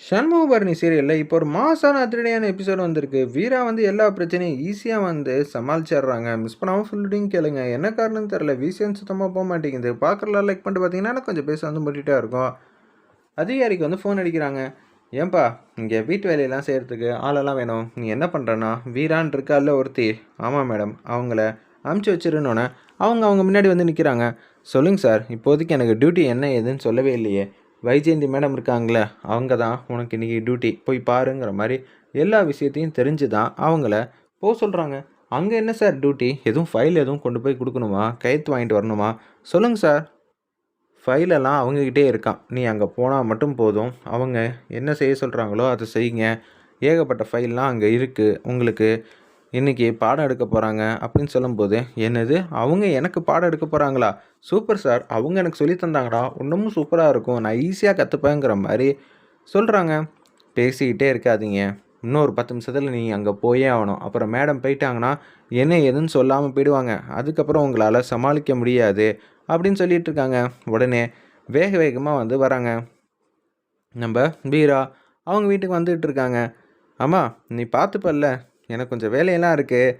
சண்முகபரணி சீரியலில் இப்போ ஒரு மாசான அதிரடியான எபிசோட் வந்திருக்கு. வீரா வந்து எல்லா பிரச்சனையும் ஈஸியாக வந்து சமாளிச்சிடுறாங்க. மிஸ் பண்ணாமல் ஃபுல்லுடையும் கேளுங்க. என்ன காரணம்னு தெரில விஷயம் சுத்தமாக போக மாட்டேங்குது. பார்க்குறலாம் லைக் பண்ணிட்டு பார்த்தீங்கன்னா கொஞ்சம் பேச வந்து முட்டிகிட்டே இருக்கும். அதிகாரிக்கு வந்து ஃபோன் அடிக்கிறாங்க. ஏன்பா இங்கே வீட்டு வேலையெல்லாம் செய்கிறதுக்கு ஆளெல்லாம் வேணும். நீ என்ன பண்ணுறனா வீரான் இருக்கால ஒருத்தி. ஆமாம் மேடம் அவங்கள அமுச்சு வச்சிருந்தோன்னே அவங்க அவங்க முன்னாடி வந்து நிற்கிறாங்க சொல்லுங்க சார் இப்போதைக்கு எனக்கு டியூட்டி என்ன ஏதுன்னு சொல்லவே இல்லையே. வைஜெயந்தி மேடம் இருக்காங்களே அவங்க தான் உனக்கு இன்றைக்கி டியூட்டி போய் பாருங்கிற மாதிரி எல்லா விஷயத்தையும் தெரிஞ்சு தான் அவங்கள போக சொல்கிறாங்க அங்கே என்ன சார் டியூட்டி எதுவும் ஃபைல் எதுவும் கொண்டு போய் கொடுக்கணுமா? கையெழுத்து வாங்கிட்டு வரணுமா? சொல்லுங்கள் சார் ஃபைலெல்லாம் அவங்கக்கிட்டே இருக்கான். நீ அங்கே போனால் மட்டும் போதும். அவங்க என்ன செய்ய சொல்கிறாங்களோ அதை செய்யுங்க. ஏகப்பட்ட ஃபைல்லாம் அங்கே இருக்குது உங்களுக்கு இன்றைக்கி பாடம் எடுக்க போகிறாங்க அப்படின்னு சொல்லும்போது என்னது? அவங்க எனக்கு பாடம் எடுக்க போகிறாங்களா சூப்பர் சார் அவங்க எனக்கு சொல்லி தந்தாங்கடா. இன்னமும் சூப்பராக இருக்கும். நான் ஈஸியாக கற்றுப்பேங்கிற மாதிரி சொல்கிறாங்க பேசிக்கிட்டே இருக்காதீங்க. இன்னொரு பத்து நிமிஷத்தில் நீங்கள் அங்கே போயே ஆகணும். அப்புறம் மேடம் போயிட்டாங்கன்னா என்ன எதுன்னு சொல்லாமல் போயிடுவாங்க. அதுக்கப்புறம் உங்களால் சமாளிக்க முடியாது அப்படின்னு சொல்லிட்டு இருக்காங்க. உடனே வேக வேகமாக வந்து வராங்க. நம்ம பீரா அவங்க வீட்டுக்கு வந்துட்டு இருக்காங்க. ஆமாம் நீ பார்த்துப்பல்ல. எனக்கு கொஞ்சம் வேலையெல்லாம் இருக்குது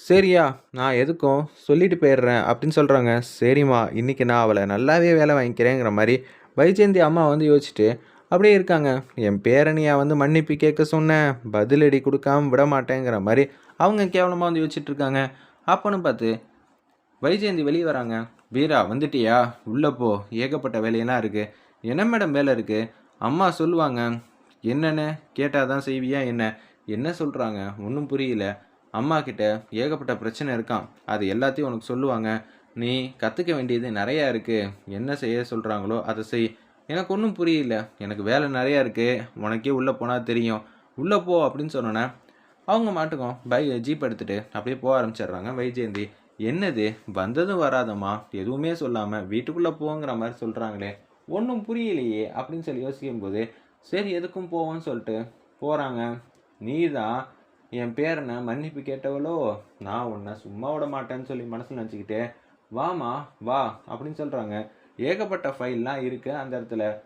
சரியா நான் எதுக்கும் சொல்லிட்டு போயிடுறேன் அப்படின்னு சொல்கிறாங்க சரிம்மா இன்றைக்கி நான் அவளை நல்லாவே வேலை வாங்கிக்கிறேங்கிற மாதிரி வைஜெயந்தி அம்மா வந்து யோசிச்சுட்டு அப்படியே இருக்காங்க. என் பேரனியா வந்து மன்னிப்பு கேட்க சொன்னேன். பதிலடி கொடுக்காம விட மாட்டேங்கிற மாதிரி அவங்க கேவலமாக வந்து யோசிச்சுட்டு இருக்காங்க. அப்போன்னு பார்த்து வைஜெயந்தி வெளியே வராங்க. வீரா வந்துட்டியா? உள்ளே போ. ஏகப்பட்ட வேலையெல்லாம் இருக்குது என்ன மேடம் வேலை இருக்குது அம்மா சொல்லுவாங்க. என்னென்னு கேட்டால் தான் செய்வியா என்ன? என்ன சொல்கிறாங்க ஒன்றும் புரியல. அம்மா கிட்ட ஏகப்பட்ட பிரச்சனை இருக்கான் அது எல்லாத்தையும் உனக்கு சொல்லுவாங்க. நீ கற்றுக்க வேண்டியது நிறையா இருக்குது என்ன செய்ய சொல்கிறாங்களோ அதை செய். எனக்கு ஒன்றும் புரியல. எனக்கு வேலை நிறையா இருக்குது உனக்கே உள்ளே போனால் தெரியும். உள்ளே போ அப்படின்னு சொன்னோன்னே அவங்க மாட்டுக்கும் பை ஜீப் எடுத்துகிட்டு அப்படியே போக ஆரம்பிச்சிடுறாங்க வைஜெயந்தி. என்னது? வந்ததும் வராதம்மா. எதுவுமே சொல்லாமல் வீட்டுக்குள்ளே போங்கிற மாதிரி சொல்கிறாங்களே ஒன்றும் புரியலையே அப்படின்னு சொல்லி யோசிக்கும்போது சரி எதுக்கும் போவோம்னு சொல்லிட்டு போகிறாங்க நீ தான் என் பேரனை மன்னிப்பு கேட்டவளோ? நான் உன்னை சும்மா விட மாட்டேன்னு சொல்லி மனசில் நினச்சிக்கிட்டே வாமா வா அப்படின்னு சொல்கிறாங்க ஏகப்பட்ட ஃபைல்லாம் இருக்குது அந்த இடத்துல.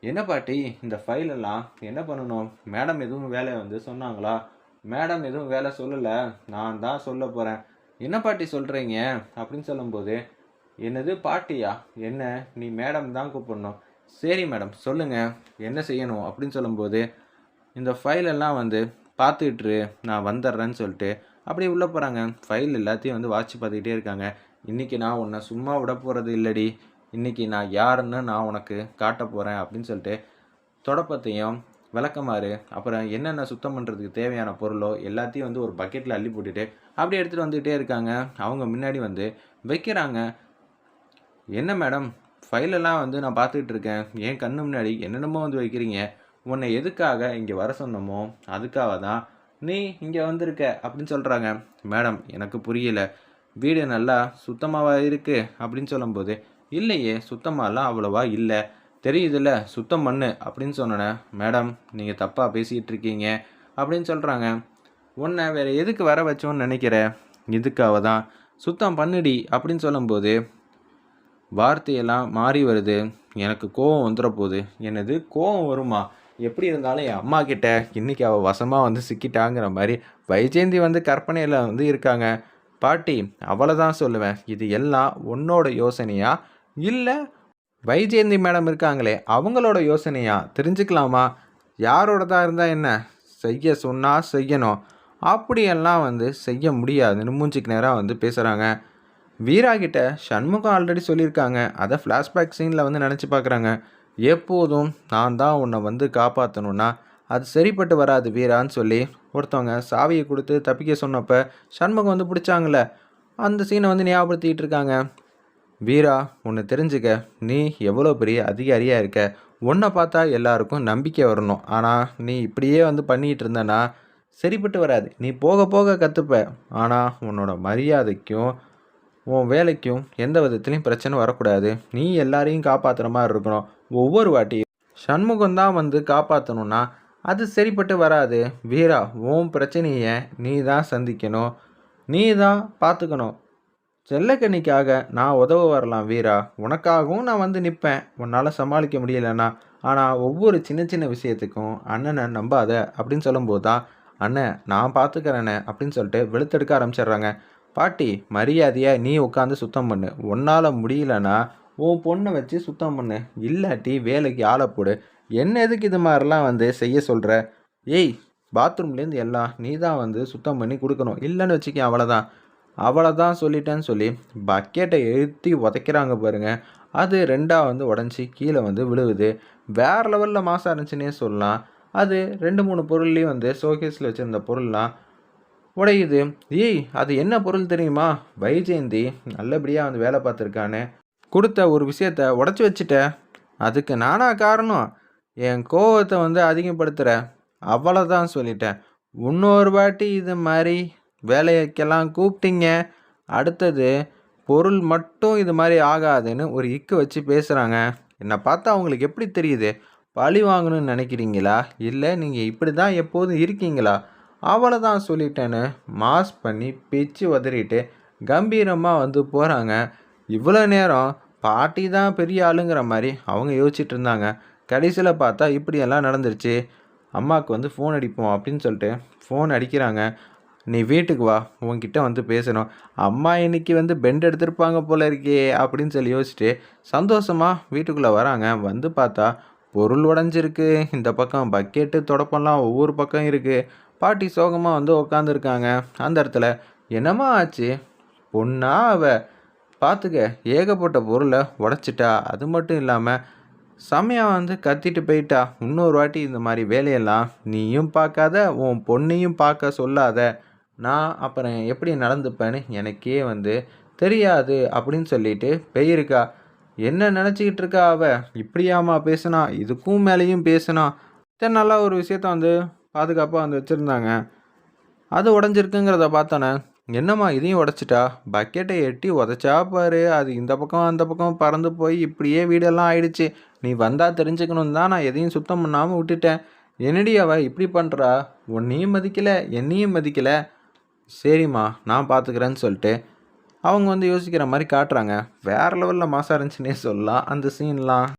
என்ன பாட்டி இந்த ஃபைலெல்லாம் என்ன பண்ணணும்? மேடம் எதுவும் வேலை வந்து சொன்னாங்களா? மேடம் எதுவும் வேலை சொல்லலை. நான் தான் சொல்ல போகிறேன் என்ன பாட்டி சொல்கிறீங்க அப்படின்னு சொல்லும்போது என்னது பாட்டியா? என்ன? நீ மேடம் தான் கூப்பிடணும். சரி மேடம் சொல்லுங்கள் என்ன செய்யணும்? அப்படின்னு சொல்லும்போது இந்த ஃபைலெல்லாம் வந்து பார்த்துக்கிட்டுரு நான் வந்துடுறேன்னு சொல்லிட்டு அப்படியே உள்ளே போகிறாங்க ஃபைல் எல்லாத்தையும் வந்து வாட்ச் பார்த்துக்கிட்டே இருக்காங்க. இன்றைக்கி நான் உன்னை சும்மா விட போகிறது இல்லடி. இன்றைக்கி நான் யாருன்னு நான் உனக்கு காட்ட போகிறேன் அப்படின்னு சொல்லிட்டு தொடப்பத்தையும் விளக்கமாறு அப்புறம் என்னென்ன சுத்தம் பண்ணுறதுக்கு தேவையான பொருளோ எல்லாத்தையும் வந்து ஒரு பக்கெட்டில் அள்ளி போட்டுட்டு அப்படியே எடுத்துகிட்டு வந்துகிட்டே இருக்காங்க. அவங்க முன்னாடி வந்து வைக்கிறாங்க. என்ன மேடம் ஃபைலெல்லாம் வந்து நான் பார்த்துக்கிட்டு இருக்கேன். என் கண்ணு முன்னாடி என்னென்னமோ வந்து வைக்கிறீங்க. உன்னை எதுக்காக இங்கே வர சொன்னமோ அதுக்காக தான் நீ இங்கே வந்திருக்க அப்படின்னு சொல்கிறாங்க மேடம் எனக்கு புரியல. வீடு நல்லா சுத்தமாக இருக்குது அப்படின்னு சொல்லும்போது இல்லையே சுத்தமாகலாம் அவ்வளோவா இல்லை. தெரியுதுல்ல சுத்தம் பண்ணு அப்படின்னு சொன்னேன் மேடம் நீங்கள் தப்பாக பேசிகிட்டு இருக்கீங்க அப்படின்னு சொல்கிறாங்க உன்னை வேறு எதுக்கு வர வச்சோன்னு நினைக்கிற? இதுக்காக தான் சுத்தம் பண்ணுடி அப்படின்னு சொல்லும்போது வார்த்தையெல்லாம் மாறி வருது. எனக்கு கோவம் வந்துட போகுது என்னது கோவம் வருமா? எப்படி இருந்தாலும் என் அம்மா கிட்ட இன்னைக்கு அவள் வசமாக வந்து சிக்கிட்டாங்கிற மாதிரி வைஜெயந்தி வந்து கற்பனையில் வந்து இருக்காங்க. பாட்டி அவளை தான் சொல்லுவேன். இது எல்லாம் உன்னோட யோசனையா? இல்லை வைஜெயந்தி மேடம் இருக்காங்களே அவங்களோட யோசனையா? தெரிஞ்சுக்கலாமா? யாரோட தான் இருந்தால் என்ன? செய்ய சொன்னால் செய்யணும். அப்படியெல்லாம் வந்து செய்ய முடியாதுன்னு மூஞ்சிக்கு நேராக வந்து பேசுகிறாங்க வீரா கிட்ட சண்முகம் ஆல்ரெடி சொல்லியிருக்காங்க. அதை ஃப்ளாஷ்பேக் சீனில் வந்து நினச்சி பார்க்குறாங்க எப்போதும் நான் தான் உன்னை வந்து காப்பாற்றணுன்னா அது சரிப்பட்டு வராது வீரான்னு சொல்லி ஒருத்தவங்க சாவியை கொடுத்து தப்பிக்க சொன்னப்போ சண்முகம் வந்து பிடிச்சாங்களே அந்த சீனை வந்து ஞாபகப்படுத்திக்கிட்டு இருக்காங்க. வீரா ஒன்று தெரிஞ்சுக்க நீ எவ்வளோ பெரிய அதிகாரியாக இருக்க உன்னை பார்த்தா எல்லாருக்கும் நம்பிக்கை வரணும். ஆனால் நீ இப்படியே வந்து பண்ணிகிட்டு இருந்தனா சரிப்பட்டு வராது. நீ போக போக கற்றுப்ப ஆனால் உன்னோட மரியாதைக்கும் உன் வேலைக்கும் எந்த விதத்துலையும் பிரச்சனை வரக்கூடாது. நீ எல்லாரையும் காப்பாற்றுற மாதிரி இருக்கணும். ஒவ்வொரு வாட்டியும் சண்முகம் தான் வந்து காப்பாற்றணும்னா அது சரிப்பட்டு வராது. வீரா உன் பிரச்சனையை நீ தான் சந்திக்கணும். நீ தான் பார்த்துக்கணும் செல்லக்கண்ணிக்காக நான் உதவ வரலாம் வீரா. உனக்காகவும் நான் வந்து நிற்பேன் உன்னால் சமாளிக்க முடியலன்னா. ஆனால் ஒவ்வொரு சின்ன சின்ன விஷயத்துக்கும் அண்ணனை நம்பாத அப்படின்னு சொல்லும்போது தான் அண்ணன் நான் பார்த்துக்கிறேண்ணே அப்படின்னு சொல்லிட்டு வெளுத்தெடுக்க ஆரம்பிச்சிடுறாங்க. பாட்டி மரியாதையாக நீ உட்காந்து சுத்தம் பண்ணு. உன்னால் முடியலன்னா உன் பொண்ணை வச்சு சுத்தம் பண்ணு. இல்லாட்டி வேலைக்கு ஆளை போடு. என்ன எதுக்கு இது மாதிரிலாம் வந்து செய்ய சொல்கிற ஏய் பாத்ரூம்லேருந்து எல்லாம் நீ தான் வந்து சுத்தம் பண்ணி கொடுக்கணும். இல்லைன்னு வச்சுக்க அவ்வளோதான் அவ்வளோதான் சொல்லிட்டேன்னு சொல்லி பக்கெட்டை எழுத்தி உதைக்கிறாங்க பாருங்க. அது ரெண்டாக வந்து உடஞ்சி கீழே வந்து விழுவுது. வேறு லெவலில் மாசாக இருந்துச்சுன்னே சொல்லலாம். அது ரெண்டு மூணு பொருள்லேயும் வந்து ஷோகேஸில் வச்சுருந்த பொருள்லாம் உடையுது. ஏய் அது என்ன பொருள் தெரியுமா? வைஜெயந்தி நல்லபடியாக வந்து வேலை பார்த்துருக்கானே. கொடுத்த ஒரு விஷயத்த உடச்சி வச்சுட்ட. அதுக்கு நானா காரணம்? என் கோவத்தை வந்து அதிகப்படுத்துகிற அவ்வளோதான் சொல்லிட்டேன் இன்னொரு வாட்டி இது மாதிரி வேலைக்கெல்லாம் கூப்பிட்டீங்க. அடுத்தது பொருள் மட்டும் இது மாதிரி ஆகாதுன்னு ஒரு இக்கு வச்சு பேசுகிறாங்க என்னை பார்த்தா அவங்களுக்கு எப்படி தெரியுது? பழி வாங்கணும்னு நினைக்கிறீங்களா? இல்லை நீங்கள் இப்படி தான் எப்போதும் இருக்கீங்களா? அவ்வளோதான் சொல்லிட்டேன்னு மாஸ் பண்ணி பிச்சு உதறிட்டு கம்பீரமாக வந்து போகிறாங்க இவ்வளோ நேரம் பாட்டி தான் பெரிய ஆளுங்கிற மாதிரி அவங்க யோசிச்சுட்டு இருந்தாங்க. கடைசியில் பார்த்தா இப்படியெல்லாம் நடந்துருச்சு. அம்மாவுக்கு வந்து ஃபோன் அடிப்போம் அப்படின்னு சொல்லிட்டு ஃபோன் அடிக்கிறாங்க. நீ வீட்டுக்கு வா உன்கிட்ட வந்து பேசணும். அம்மா இன்னைக்கு வந்து பெண்ட் எடுத்திருப்பாங்க போல இருக்கே அப்படின்னு சொல்லி யோசிச்சுட்டு சந்தோஷமாக வீட்டுக்குள்ளே வராங்க. வந்து பார்த்தா பொருள் உடஞ்சிருக்கு. இந்த பக்கம் பக்கெட்டு தொடப்பெல்லாம் ஒவ்வொரு பக்கம் இருக்குது பாட்டி சோகமாக வந்து உக்காந்துருக்காங்க. அந்த இடத்துல என்னம்மா ஆச்சு? பொண்ணா அவ? பார்த்துக்க ஏகப்பட்ட பொருளை உடச்சிட்டா. அது மட்டும் இல்லாமல் செம்மையா வந்து கத்திட்டு போயிட்டா. இன்னொரு வாட்டி இந்த மாதிரி வேலையெல்லாம் நீயும் பார்க்காத உன் பொண்ணையும் பார்க்க சொல்லாத. நான் அப்புறம் எப்படி நடந்துப்பேன்னு எனக்கே வந்து தெரியாது அப்படின்னு சொல்லிட்டு பெயிருக்கா. என்ன நினச்சிக்கிட்டு இருக்கா அவ? இப்படியாம்மா பேசுனா இதுக்கும் மேலேயும் பேசுனா. இத்தனை நல்லா ஒரு விஷயத்த வந்து பாதுகாப்பாக வந்து வச்சுருந்தாங்க. அது உடஞ்சிருக்குங்கிறத பார்த்தோன்னே என்னம்மா இதையும் உடச்சிட்டா? பக்கெட்டை எட்டி உதச்சா பாரு. அது இந்த பக்கம் அந்த பக்கம் பறந்து போய் இப்படியே வீடெல்லாம் ஆயிடுச்சு. நீ வந்தால் தெரிஞ்சுக்கணும் தான் நான் எதையும் சுத்தம் பண்ணாமல் விட்டுட்டேன். என்னடி அவ இப்படி பண்ணுறா உன்னையும் மதிக்கலை என்னையும் மதிக்கலை. சரிம்மா நான் பார்த்துக்கிறேன்னு சொல்லிட்டு அவங்க வந்து யோசிக்கிற மாதிரி காட்டுறாங்க. வேறு லெவலில் மாசா இருந்துச்சுன்னே சொல்லலாம் அந்த சீன்லாம்